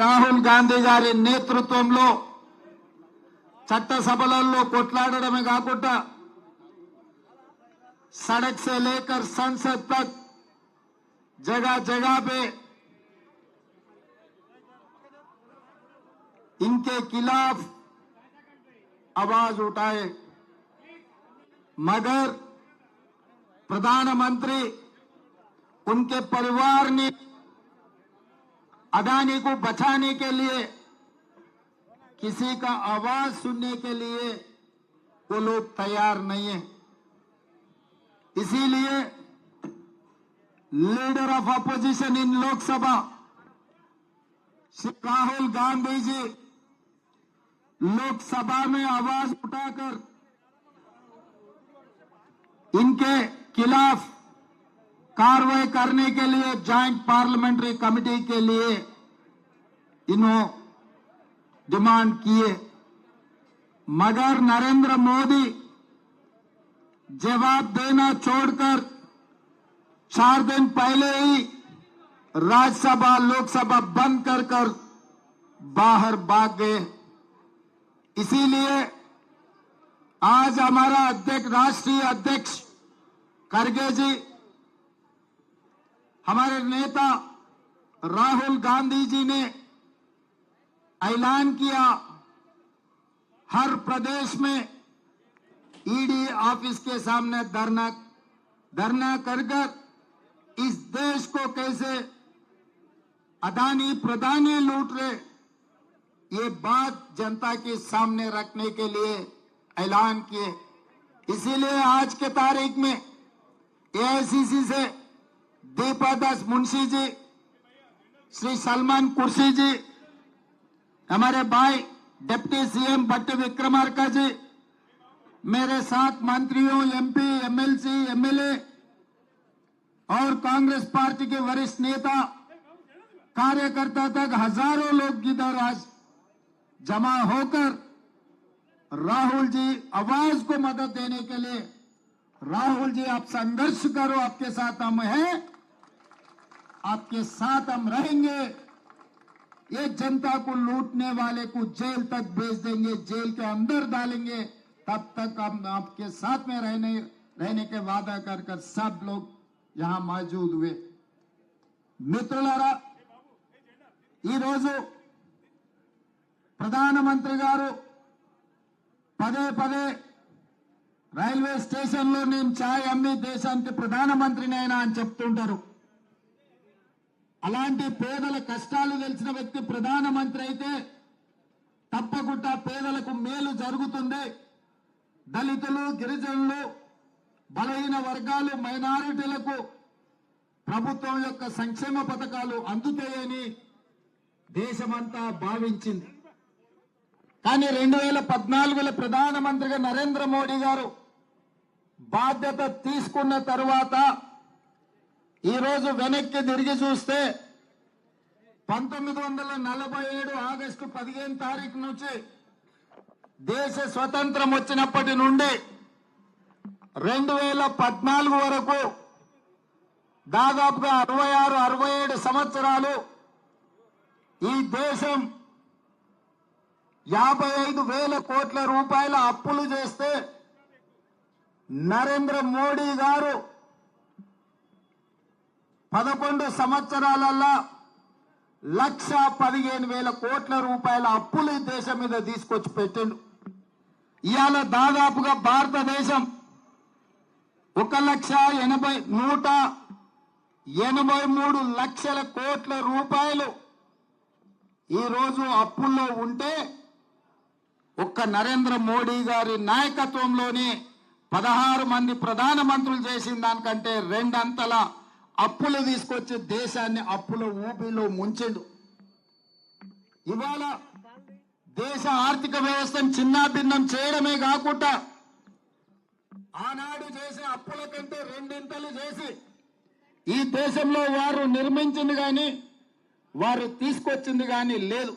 రాహుల్ గాంధీ గారి నేతృత్వంలో చట్టసభలలో కొట్లాడడమే కాకుండా सड़क से लेकर संसद तक जगह जगह पे इनके खिलाफ आवाज उठाए मगर प्रधानमंत्री उनके परिवार ने अदानी को बचाने के लिए, किसी का आवाज़ सुनने के लिए वो लोग तैयार नहीं है। इसीलिए leader of opposition in Lok Sabha, Shri Rahul Gandhi ji, Lok Sabha में आवाज़ उठाकर इनके खिलाफ कार्रवाई करने के लिए जॉइंट पार्लियामेंट्री कमेटी के लिए इन्हों डिमांड किए। मगर नरेंद्र मोदी जवाब देना छोड़कर चार दिन पहले ही राज्यसभा, लोकसभा बंद कर कर बाहर भाग गए। इसीलिए आज हमारा अध्यक्ष, राष्ट्रीय अध्यक्ष खड़गे जी हमारे नेता राहुल गांधी जी ने ऐलान किया, हर प्रदेश में ईडी ऑफ़िस के सामने धरना धरना कर इस देश को कैसे अदानी प्रदानी लूट रहे ये बात जनता के सामने रखने के लिए ऐलान किए। इसीलिए आज के तारीख में एआईसीसी से दीपा दास मुंशी जी, श्री सलमान कुर्सी जी, हमारे भाई डिप्टी सीएम भट्ट विक्रमार्का जी, मेरे साथ मंत्रियों एमपी एमएलसी एमएलए और कांग्रेस पार्टी के वरिष्ठ नेता, कार्यकर्ता तक हज़ारों लोग इधर आज जमा होकर राहुल जी आवाज़ को मदद देने के लिए, राहुल जी आप संघर्ष करो, आपके साथ हम हैं। आपके साथ हम रहेंगे ये जनता को लूटने वाले को जेल तक भेज देंगे जेल के अंदर डालेंगे तब तक हम आपके साथ में रहने रहने के वादा कर कर सब लोग यहां मौजूद हुए మిత్రులారా ఈరోజు ప్రధానమంత్రి గారు పదే పదే రైల్వే స్టేషన్లో నేను ఛాయ్ అమ్మి దేశానికి ప్రధానమంత్రిని అయినా అని చెప్తుంటారు అలాంటి పేదల కష్టాలు తెలిసిన వ్యక్తి ప్రధానమంత్రి అయితే తప్పకుండా పేదలకు మేలు జరుగుతుంది. దళితులు గిరిజనులు బలహీన వర్గాలు మైనారిటీలకు ప్రభుత్వం యొక్క సంక్షేమ పథకాలు అందుతాయని దేశమంతా భావించింది. కానీ రెండు వేల పద్నాలుగులో ప్రధానమంత్రిగా నరేంద్ర మోడీ గారు బాధ్యత తీసుకున్న తరువాత ఈరోజు వెనక్కి తిరిగి చూస్తే పంతొమ్మిది వందల నలభై ఏడు ఆగస్టు పదిహేను తారీఖు నుంచి దేశ స్వతంత్రం వచ్చినప్పటి నుండి రెండు వేల పద్నాలుగు వరకు దాదాపుగా అరవై ఆరు అరవై ఏడు సంవత్సరాలు ఈ దేశం యాభై ఐదు వేల కోట్ల రూపాయల అప్పులు చేస్తే నరేంద్ర మోడీ గారు పదకొండు సంవత్సరాలల్లా లక్ష పదిహేను వేల కోట్ల రూపాయల అప్పులు ఈ దేశం మీద తీసుకొచ్చి పెట్టిండు. ఇవాళ దాదాపుగా భారతదేశం ఒక లక్ష ఎనభై నూట ఎనభై మూడు లక్షల కోట్ల రూపాయలు ఈరోజు అప్పుల్లో ఉంటే ఒక్క నరేంద్ర మోడీ గారి నాయకత్వంలోనే పదహారు మంది ప్రధానమంత్రులు చేసిన దానికంటే రెండంతల అప్పులు తీసుకొచ్చి దేశాన్ని అప్పుల ఊపిలో ముంచిండు. ఇవాళ దేశ ఆర్థిక వ్యవస్థను చిన్నాభిన్నం చేయడమే కాకుండా ఆనాడు చేసే అప్పుల కంటే రెండింతలు చేసి ఈ దేశంలో వారు నిర్మించింది కానీ వారు తీసుకొచ్చింది కానీ లేదు.